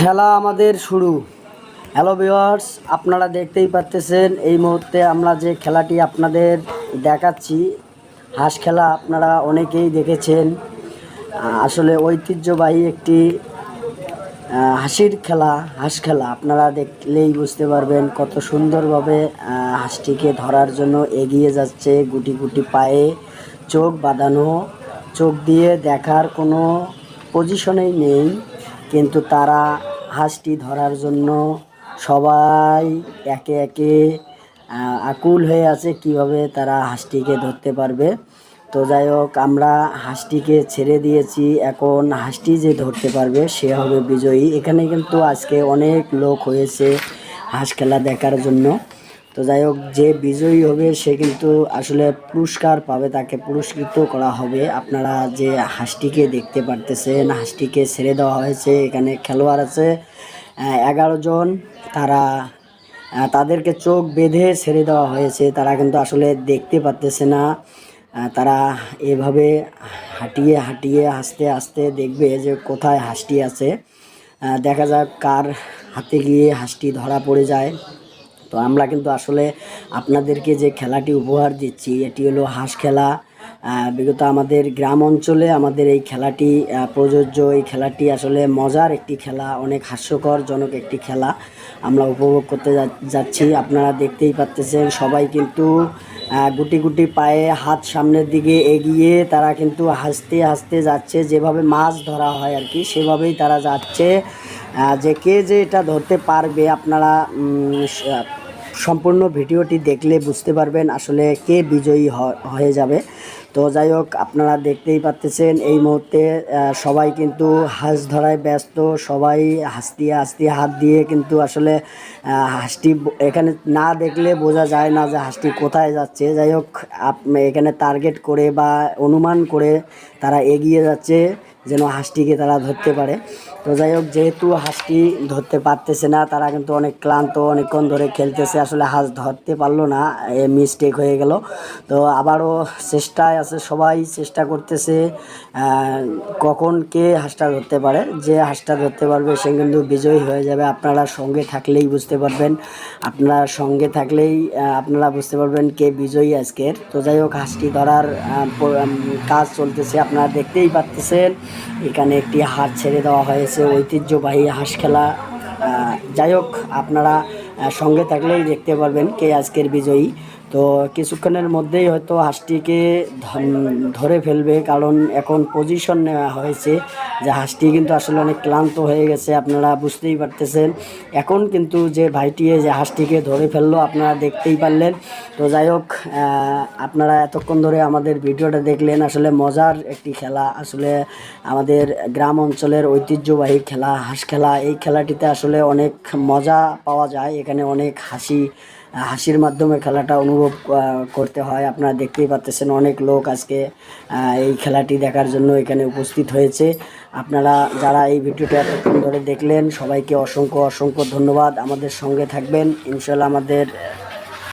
খেলা আমাদের শুরু। হ্যালো ভিওয়ার্স আপনারা দেখতেই পাচ্তেছেন এই মুহূর্তে আমরা যে খেলাটি আপনাদের দেখাচ্ছি, হাঁস খেলা আপনারা অনেকেই দেখেছেন। আসলে ঐতিহ্যবাহী একটি হাসির খেলা, হাঁস খেলা, আপনারা দেখলেই বুঝতে পারবেন কত সুন্দরভাবে হাঁসটিকে ধরার জন্য এগিয়ে যাচ্ছে, গুটি গুটি পায়ে চোখ বাঁধানো, চোখ দিয়ে দেখার কোনো পজিশনেই নেই। কিন্তু তারা হাঁসটি ধরার জন্য সবাই একে একে আকুল হয়ে আছে কীভাবে তারা হাঁসটিকে ধরতে পারবে। তো যাই হোক, আমরা হাঁসটিকে ছেড়ে দিয়েছি। এখন হাঁসটি যে ধরতে পারবে, সে হবে বিজয়ী। এখানে কিন্তু আজকে অনেক লোক হয়েছে হাঁস খেলা দেখার জন্য। তো যাই হোক, যে বিজয়ী হবে সে কিন্তু আসলে পুরস্কার পাবে, তাকে পুরস্কৃত করা হবে। আপনারা যে হাঁসটিকে দেখতে পারতেছেন, হাঁসটিকে ছেড়ে দেওয়া হয়েছে, এখানে খেলোয়াড় আছে। এগারো জন, তারা তাদেরকে চোখ বেঁধে ছেড়ে দেওয়া হয়েছে, তারা কিন্তু আসলে দেখতে পারতেছে না। তারা এভাবে হাঁটিয়ে হাঁটিয়ে আস্তে আস্তে দেখবে যে কোথায় হাঁসটি আছে। দেখা যাক কার হাতে গিয়ে হাঁসটি ধরা পড়ে যায়। তো আমরা কিন্তু আসলে আপনাদেরকে যে খেলাটি উপহার দিচ্ছি, এটি হলো হাঁস খেলা। বিগত আমাদের গ্রাম অঞ্চলে আমাদের এই খেলাটি প্রযোজ্য। এই খেলাটি আসলে মজার একটি খেলা, অনেক হাস্যকর জনক একটি খেলা। আমরা উপভোগ করতে যাচ্ছি। আপনারা দেখতেই পাচ্তেছেন, সবাই কিন্তু গুটি গুটি পায়ে হাত সামনের দিকে এগিয়ে তারা কিন্তু হাসতে হাসতে যাচ্ছে। যেভাবে মাছ ধরা হয় আর কি, সেভাবেই তারা যাচ্ছে। যে কে যে এটা ধরতে পারবে, আপনারা সম্পূর্ণ ভিডিওটি দেখলে বুঝতে পারবেন আসলে কে বিজয়ী হয়ে যাবে। তো যাই হোক, আপনারা দেখতেই পাচ্তেছেন এই মুহূর্তে সবাই কিন্তু হাঁস ধরায় ব্যস্ত, সবাই হাসতে হাসতে হাত দিয়ে কিন্তু আসলে হাঁসটি এখানে না দেখলে বোঝা যায় না যে হাঁসটি কোথায় যাচ্ছে। যাই হোক এখানে টার্গেট করে বা অনুমান করে তারা এগিয়ে যাচ্ছে। যেন হাঁসটিকে তারা ধরতে পারে। তো যাই হোক, যেহেতু হাঁসটি ধরতে পারতেছে না, তারা কিন্তু অনেক ক্লান্ত, অনেকক্ষণ ধরে খেলতেছে। আসলে হাঁস ধরতে পারল না, এ মিস্টেক হয়ে গেল। তো আবারও চেষ্টায় আছে সবাই, চেষ্টা করতেছে কখন কে হাঁসটা ধরতে পারে। যে হাঁসটা ধরতে পারবে, সে কিন্তু বিজয়ী হয়ে যাবে। আপনারা সঙ্গে থাকলেই বুঝতে পারবেন। আপনারা সঙ্গে থাকলেই আপনারা বুঝতে পারবেন কে বিজয়ী আজকের। তো যাই হোক, হাঁসটি ধরার কাজ চলতেছে। আপনারা দেখতেই পাচ্তেছেন এখানে একটি হাট ছেড়ে দেওয়া হয়েছে, ঐতিহ্যবাহী হাঁস খেলা। যাই হোক, আপনারা সঙ্গে থাকলেই দেখতে পারবেন কে আজকের বিজয়ী। তো কিছুক্ষণের মধ্যেই হয়তো হাঁসটিকে ধরে ফেলবে, কারণ এখন পজিশন নেওয়া হয়েছে। যে হাঁসটি কিন্তু আসলে অনেক ক্লান্ত হয়ে গেছে, আপনারা বুঝতেই পারতেছেন। এখন কিন্তু যে ভাইটি যে হাঁসটিকে ধরে ফেলল, আপনারা দেখতেই পারলেন। তো যাই হোক আপনারা এতক্ষণ ধরে আমাদের ভিডিওটা দেখলেন। আসলে মজার একটি খেলা। আসলে আমাদের গ্রাম অঞ্চলের ঐতিহ্যবাহী খেলা, হাঁস খেলা। এই খেলাটিতে আসলে অনেক মজা পাওয়া যায়। এখানে অনেক হাসি হাসির মাধ্যমে খেলাটা অনুভব করতে হয়। আপনারা দেখতেই পাচ্ছেন অনেক লোক আজকে এই খেলাটি দেখার জন্য এখানে উপস্থিত হয়েছে। আপনারা যারা এই ভিডিওটা এতক্ষণ ধরে দেখলেন, সবাইকে অসংখ্য অসংখ্য ধন্যবাদ। আমাদের সঙ্গে থাকবেন। ইনশাল্লাহ আমাদের